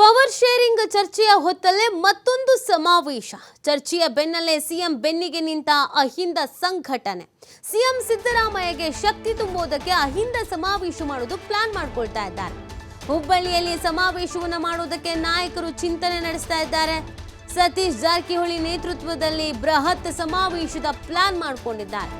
Power sharing ಚರ್ಚೆಯ ಹೊತ್ತಲ್ಲೇ ಮತ್ತೊಂದು ಸಮಾವೇಶ. ಚರ್ಚೆಯ ಬೆನ್ನಲ್ಲೇ ಸಿಎಂ ಬೆನ್ನಿಗೆ ನಿಂತ ಅಹಿಂದ ಸಂಘಟನೆ. ಸಿಎಂ ಸಿದ್ದರಾಮಯ್ಯಗೆ ಶಕ್ತಿ ತುಂಬುವುದಕ್ಕೆ ಅಹಿಂದ ಸಮಾವೇಶ ಮಾಡೋದು ಪ್ಲಾನ್ ಮಾಡ್ಕೊಳ್ತಾ ಇದ್ದಾರೆ. ಹುಬ್ಬಳ್ಳಿಯಲ್ಲಿ ಸಮಾವೇಶವನ್ನು ಮಾಡುವುದಕ್ಕೆ ನಾಯಕರು ಚಿಂತನೆ ನಡೆಸ್ತಾ ಇದ್ದಾರೆ. ಸತೀಶ್ ಜಾರಕಿಹೊಳಿ ನೇತೃತ್ವದಲ್ಲಿ ಬೃಹತ್ ಸಮಾವೇಶದ ಪ್ಲಾನ್ ಮಾಡಿಕೊಂಡಿದ್ದಾರೆ.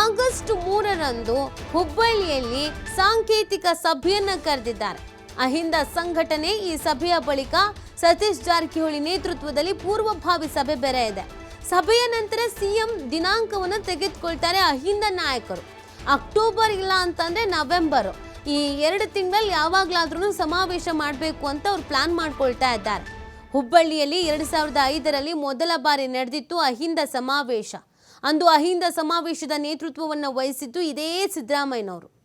ಆಗಸ್ಟ್ ಮೂರರಂದು ಹುಬ್ಬಳ್ಳಿಯಲ್ಲಿ ಸಾಂಕೇತಿಕ ಸಭೆಯನ್ನು ಕರೆದಿದ್ದಾರೆ. ಅಹಿಂದ ಸಂಘಟನೆ ಈ ಸಭೆಯ ಬಳಿಕ ಸತೀಶ್ ಜಾರಕಿಹೊಳಿ ನೇತೃತ್ವದಲ್ಲಿ ಪೂರ್ವಭಾವಿ ಸಭೆ ಬೆರೆಯಿದೆ. ಸಭೆಯ ನಂತರ ಸಿಎಂ ದಿನಾಂಕವನ್ನು ತೆಗೆದುಕೊಳ್ತಾರೆ ಅಹಿಂದ ನಾಯಕರು. ಅಕ್ಟೋಬರ್ ಇಲ್ಲ ಅಂತಂದ್ರೆ ನವೆಂಬರ್. ಈ ಎರಡು ತಿಂಗಳಲ್ಲಿ ಯಾವಾಗಲಾದ್ರೂ ಸಮಾವೇಶ ಮಾಡಬೇಕು ಅಂತ ಅವ್ರು ಪ್ಲಾನ್ ಮಾಡ್ಕೊಳ್ತಾ ಇದ್ದಾರೆ. ಹುಬ್ಬಳ್ಳಿಯಲ್ಲಿ ಎರಡು ಸಾವಿರದ ಐದರಲ್ಲಿ ಮೊದಲ ಬಾರಿ ನಡೆದಿತ್ತು ಅಹಿಂದ ಸಮಾವೇಶ. ಅಂದು ಅಹಿಂದ ಸಮಾವೇಶದ ನೇತೃತ್ವವನ್ನು ವಹಿಸಿದ್ದು ಇದೇ ಸಿದ್ದರಾಮಯ್ಯನವರು.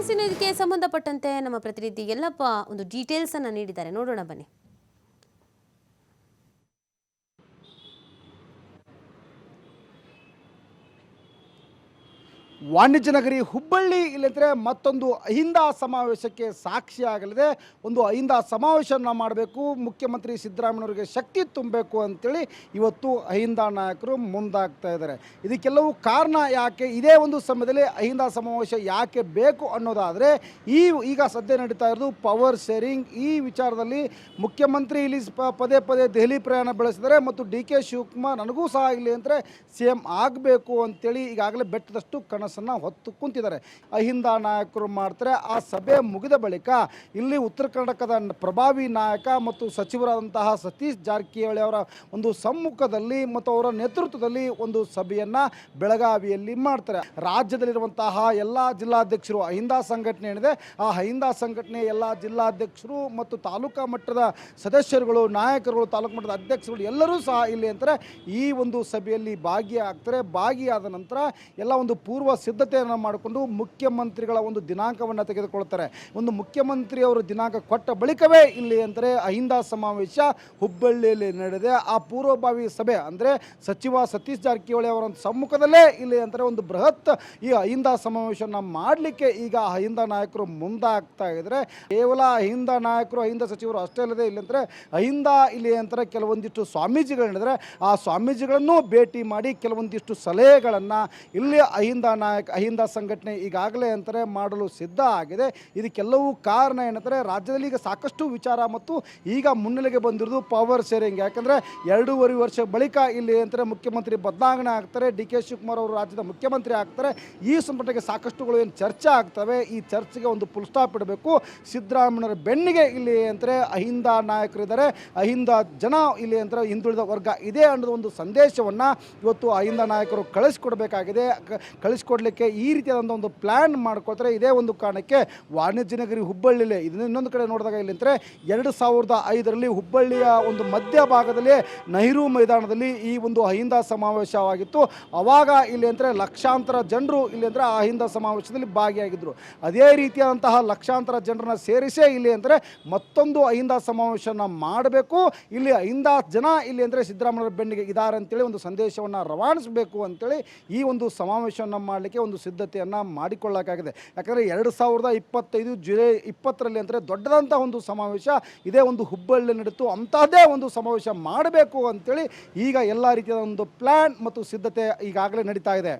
ಇದಕ್ಕೆ ಸಂಬಂಧಪಟ್ಟಂತೆ ನಮ್ಮ ಪ್ರತಿನಿಧಿ ಎಲ್ಲಪ್ಪ ಒಂದು ಡೀಟೇಲ್ಸ್ ಅನ್ನ ನೀಡಿದ್ದಾರೆ. ನೋಡೋಣ ಬನ್ನಿ. ವಾಣಿಜ್ಯ ನಗರಿ ಹುಬ್ಬಳ್ಳಿ ಇಲ್ಲದ್ರೆ ಮತ್ತೊಂದು ಅಹಿಂದ ಸಮಾವೇಶಕ್ಕೆ ಸಾಕ್ಷಿಯಾಗಲಿದೆ ಒಂದು ಅಹಿಂದ ಸಮಾವೇಶವನ್ನು ಮಾಡಬೇಕು, ಮುಖ್ಯಮಂತ್ರಿ ಸಿದ್ದರಾಮಯ್ಯವರಿಗೆ ಶಕ್ತಿ ತುಂಬಬೇಕು ಅಂತೇಳಿ ಇವತ್ತು ಅಹಿಂದ ನಾಯಕರು ಮುಂದಾಗ್ತಾ ಇದ್ದಾರೆ. ಇದಕ್ಕೆಲ್ಲವೂ ಕಾರಣ ಯಾಕೆ? ಇದೇ ಒಂದು ಸಮಯದಲ್ಲಿ ಅಹಿಂದ ಸಮಾವೇಶ ಯಾಕೆ ಬೇಕು ಅನ್ನೋದಾದರೆ, ಈ ಈಗ ಸದ್ಯ ನಡೀತಾ ಇರೋದು ಪವರ್ ಶೇರಿಂಗ್. ಈ ವಿಚಾರದಲ್ಲಿ ಮುಖ್ಯಮಂತ್ರಿ ಇಲ್ಲಿ ಪದೇ ಪದೇ ದೆಹಲಿ ಪ್ರಯಾಣ ಬೆಳೆಸಿದರೆ ಮತ್ತು ಡಿ ಕೆ ಶಿವಕುಮಾರ್ ನನಗೂ ಸಹ ಇಲ್ಲಿ ಅಂದರೆ ಸಿ ಎಂ ಆಗಬೇಕು ಅಂತೇಳಿ ಈಗಾಗಲೇ ಬೆಟ್ಟದಷ್ಟು ಕನಸನ್ನು ಹೊತ್ತು ಕುಂತಿದ್ದಾರೆ. ಅಹಿಂದ ನಾಯಕರು ಮಾಡ್ತಾರೆ. ಆ ಸಭೆ ಮುಗಿದ ಬಳಿಕ ಇಲ್ಲಿ ಉತ್ತರ ಕರ್ನಾಟಕದ ಪ್ರಭಾವಿ ನಾಯಕ ಮತ್ತು ಸಚಿವರಾದಂತಹ ಸತೀಶ್ ಜಾರಕಿಹೊಳಿ ಅವರ ಒಂದು ಸಮ್ಮುಖದಲ್ಲಿ ಮತ್ತು ಅವರ ನೇತೃತ್ವದಲ್ಲಿ ಒಂದು ಸಭೆಯನ್ನು ಬೆಳಗಾವಿಯಲ್ಲಿ ಮಾಡ್ತಾರೆ. ರಾಜ್ಯದಲ್ಲಿರುವಂತಹ ಎಲ್ಲ ಜಿಲ್ಲಾಧ್ಯಕ್ಷರು, ಅಹಿಂದ ಸಂಘಟನೆ ಏನಿದೆ, ಆ ಅಹಿಂದ ಸಂಘಟನೆ ಎಲ್ಲ ಜಿಲ್ಲಾಧ್ಯಕ್ಷರು ಮತ್ತು ತಾಲೂಕಾ ಮಟ್ಟದ ಸದಸ್ಯರುಗಳು, ನಾಯಕರುಗಳು, ತಾಲೂಕು ಮಟ್ಟದ ಅಧ್ಯಕ್ಷರುಗಳು ಎಲ್ಲರೂ ಸಹ ಇಲ್ಲಿ ಅಂತಾರೆ. ಈ ಒಂದು ಸಭೆಯಲ್ಲಿ ಭಾಗಿಯಾಗ್ತಾರೆ. ಭಾಗಿಯಾದ ನಂತರ ಎಲ್ಲ ಒಂದು ಪೂರ್ವ ಸಿದ್ಧತೆಯನ್ನು ಮಾಡಿಕೊಂಡು ಮುಖ್ಯಮಂತ್ರಿಗಳ ಒಂದು ದಿನಾಂಕವನ್ನು ತೆಗೆದುಕೊಳ್ತಾರೆ. ಒಂದು ಮುಖ್ಯಮಂತ್ರಿ ಅವರು ದಿನಾಂಕ ಕೊಟ್ಟ ಬಳಿಕವೇ ಇಲ್ಲಿ ಅಂದರೆ ಅಹಿಂದ ಸಮಾವೇಶ ಹುಬ್ಬಳ್ಳಿಯಲ್ಲಿ ನಡೆದಿದೆ. ಆ ಪೂರ್ವಭಾವಿ ಸಭೆ ಅಂದರೆ ಸಚಿವ ಸತೀಶ್ ಜಾರಕಿಹೊಳಿ ಅವರ ಸಮ್ಮುಖದಲ್ಲೇ ಇಲ್ಲಿ ಅಂದರೆ ಒಂದು ಬೃಹತ್ ಈ ಅಹಿಂದ ಸಮಾವೇಶವನ್ನು ಮಾಡಲಿಕ್ಕೆ ಈಗ ಅಹಿಂದ ನಾಯಕರು ಮುಂದಾಗ್ತಾ ಇದ್ದಾರೆ. ಕೇವಲ ಅಹಿಂದ ನಾಯಕರು, ಅಹಿಂದ ಸಚಿವರು ಅಷ್ಟೇ ಅಲ್ಲದೆ ಇಲ್ಲಿ ಅಂದರೆ ಅಹಿಂದ ಇಲ್ಲಿ ಅಂತಾರೆ ಕೆಲವೊಂದಿಷ್ಟು ಸ್ವಾಮೀಜಿಗಳಿದ್ರೆ ಆ ಸ್ವಾಮೀಜಿಗಳನ್ನು ಭೇಟಿ ಮಾಡಿ ಕೆಲವೊಂದಿಷ್ಟು ಸಲಹೆಗಳನ್ನು ಇಲ್ಲಿ ಅಹಿಂದ ನಾಯಕ ಅಹಿಂದ ಸಂಘಟನೆ ಈಗಾಗಲೇ ಅಂತಾರೆ ಮಾಡಲು ಸಿದ್ಧ ಆಗಿದೆ. ಇದಕ್ಕೆಲ್ಲವೂ ಕಾರಣ ಏನಂದರೆ ರಾಜ್ಯದಲ್ಲಿ ಈಗ ಸಾಕಷ್ಟು ವಿಚಾರ ಮತ್ತು ಈಗ ಮುನ್ನೆಲೆಗೆ ಬಂದಿರೋದು ಪವರ್ ಶೇರಿಂಗ್ ಯಾಕಂದರೆ ಎರಡೂವರೆ ವರ್ಷ ಬಳಿಕ ಇಲ್ಲಿ ಅಂತಾರೆ ಮುಖ್ಯಮಂತ್ರಿ ಬದಲಾವಣೆ ಆಗ್ತಾರೆ, ಡಿ ಕೆ ಶಿವಕುಮಾರ್ ಅವರು ರಾಜ್ಯದ ಮುಖ್ಯಮಂತ್ರಿ ಆಗ್ತಾರೆ. ಈ ಸಂಪುಟಕ್ಕೆ ಸಾಕಷ್ಟುಗಳು ಏನು ಚರ್ಚೆ ಆಗ್ತವೆ, ಈ ಚರ್ಚೆಗೆ ಒಂದು ಫುಲ್ ಸ್ಟಾಪ್ ಇಡಬೇಕು. ಸಿದ್ದರಾಮಯ್ಯರ ಬೆನ್ನಿಗೆ ಇಲ್ಲಿ ಅಂತಾರೆ ಅಹಿಂದ ನಾಯಕರಿದ್ದಾರೆ. ಅಹಿಂದ ಜನ ಇಲ್ಲಿ ಅಂತಾರೆ ಹಿಂದುಳಿದ ವರ್ಗ ಇದೆ ಅನ್ನೋದು ಒಂದು ಸಂದೇಶವನ್ನು ಇವತ್ತು ಅಹಿಂದ ನಾಯಕರು ಕಳಿಸ್ಕೊಡ್ಬೇಕಾಗಿದೆ. ಕ- ಕಳಿಸ್ಕೊಡ್ಲಿಕ್ಕೆ ಈ ರೀತಿಯಾದಂಥ ಒಂದು ಪ್ಲ್ಯಾನ್ ಮಾಡ್ಕೊಳ್ತಾರೆ. ಇದೇ ಒಂದು ಕಾರಣಕ್ಕೆ ವಾಣಿಜ್ಯ ನಗರಿ ಹುಬ್ಬಳ್ಳಿಲಿ, ಇದನ್ನ ಇನ್ನೊಂದು ಕಡೆ ನೋಡಿದಾಗ ಇಲ್ಲಿ ಅಂದರೆ ಎರಡು ಸಾವಿರದ ಐದರಲ್ಲಿ ಹುಬ್ಬಳ್ಳಿಯ ಒಂದು ಮಧ್ಯ ಭಾಗದಲ್ಲಿ ನೆಹರು ಮೈದಾನದಲ್ಲಿ ಈ ಒಂದು ಅಹಿಂದ ಸಮಾವೇಶವಾಗಿತ್ತು. ಅವಾಗ ಇಲ್ಲಿ ಅಂದರೆ ಲಕ್ಷಾಂತರ ಜನರು ಇಲ್ಲಿ ಅಂದರೆ ಆ ಅಹಿಂದ ಸಮಾವೇಶದಲ್ಲಿ ಭಾಗಿಯಾಗಿದ್ದರು ಅದೇ ರೀತಿಯಾದಂತಹ ಲಕ್ಷಾಂತರ ಜನರನ್ನ ಸೇರಿಸೇ ಇಲ್ಲಿ ಅಂದರೆ ಮತ್ತೊಂದು ಅಹಿಂದ ಸಮಾವೇಶನ ಮಾಡಬೇಕು. ಇಲ್ಲಿ ಅಹಿಂದ ಜನ ಇಲ್ಲಿ ಅಂದರೆ ಸಿದ್ದರಾಮಯ್ಯ ಬೆನ್ನಿಗೆ ಇದ್ದಾರೆ ಅಂತೇಳಿ ಒಂದು ಸಂದೇಶವನ್ನು ರವಾನಿಸಬೇಕು ಅಂತೇಳಿ ಈ ಒಂದು ಸಮಾವೇಶವನ್ನು ಮಾಡಲಿಕ್ಕೆ ಒಂದು ಸಿದ್ಧತೆಯನ್ನು ಮಾಡಿಕೊಳ್ಳೋಕ್ಕಾಗಿದೆ. ಯಾಕಂದರೆ ಎರಡು ಸಾವಿರದ ಇಪ್ಪತ್ತೈದು ಜುಲೈ ಇಪ್ಪತ್ತರಲ್ಲಿ ಅಂದರೆ ದೊಡ್ಡದಂಥ ಒಂದು ಸಮಾವೇಶ, ಇದೇ ಒಂದು ಹುಬ್ಬಳ್ಳಿ ನಡೀತು ಅಂಥದ್ದೇ ಒಂದು ಸಮಾವೇಶ ಮಾಡಬೇಕು ಅಂತೇಳಿ ಈಗ ಎಲ್ಲ ರೀತಿಯ ಒಂದು ಪ್ಲ್ಯಾನ್ ಮತ್ತು ಸಿದ್ಧತೆ ಈಗಾಗಲೇ ನಡೀತಾ ಇದೆ.